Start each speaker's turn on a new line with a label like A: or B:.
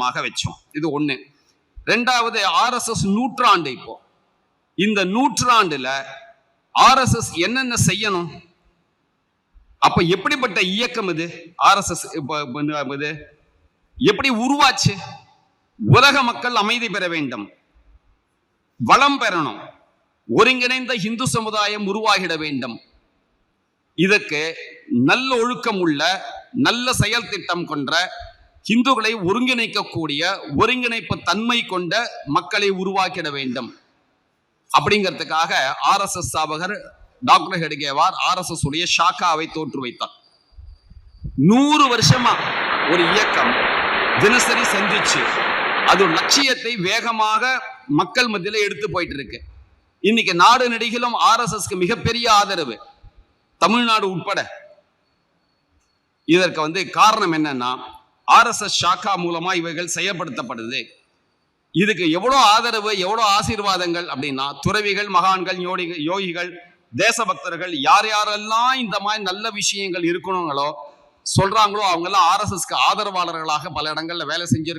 A: மூலமாக வச்சோம். இது ஒன்று ரெண்டாவது ஆர்எஸ்எஸ் நூற்றாண்டு இப்போ. இந்த நூற்றாண்டுல ஆர்எஸ்எஸ் என்னென்ன செய்யணும்? அப்ப எப்படிப்பட்ட இயக்கம் இது? ஆர்எஸ்எஸ் இது எப்படி உருவாச்சு? உலக மக்கள் அமைதி பெற வேண்டும். வளம் பெறணும். ஒருங்கிணைந்த இந்து சமுதாயம் உருவாகிட வேண்டும். இதற்கு நல்ல ஒழுக்கம் உள்ள நல்ல செயல் திட்டம் கொண்ட இந்துக்களை ஒருங்கிணைக்கக்கூடிய ஒருங்கிணைப்பு தன்மை கொண்ட மக்களை உருவாக்கிட வேண்டும். அப்படிங்கிறதுக்காக ஆர்எஸ்எஸ் ஸ்தாபகர் டாக்டர் ஹெடுகேவார் ஆர்எஸ்எஸ் உடைய ஷாக்காவை தோற்று வைத்தார். நூறு வருஷமா ஒரு இயக்கம் தினசரி சந்திச்சு அது லட்சியத்தை வேகமாக மக்கள் மத்தியில எடுத்து போயிட்டு இருக்கு இன்னைக்கு நாடு நெடுகிலும் ஆர்எஸ்எஸ்க்கு மிகப்பெரிய ஆதரவு தமிழ்நாடு உட்பட. இதற்கு வந்து காரணம் என்னன்னா ஆர்எஸ்எஸ் ஷாக்கா மூலமா இவைகள் செயல்படுத்தப்படுது. இதுக்கு எவ்வளோ ஆதரவு எவ்வளோ ஆசீர்வாதங்கள் அப்படின்னா துறவிகள் மகான்கள் யோடி யோகிகள் தேசபக்தர்கள் யார் யாரெல்லாம் இந்த மாதிரி நல்ல விஷயங்கள் இருக்கணுங்களோ சொல்றாங்களோ அவங்க எல்லாம் ஆர்எஸ்எஸ்க்கு ஆதரவாளர்களாக பல இடங்கள்ல வேலை செஞ்சிருக்க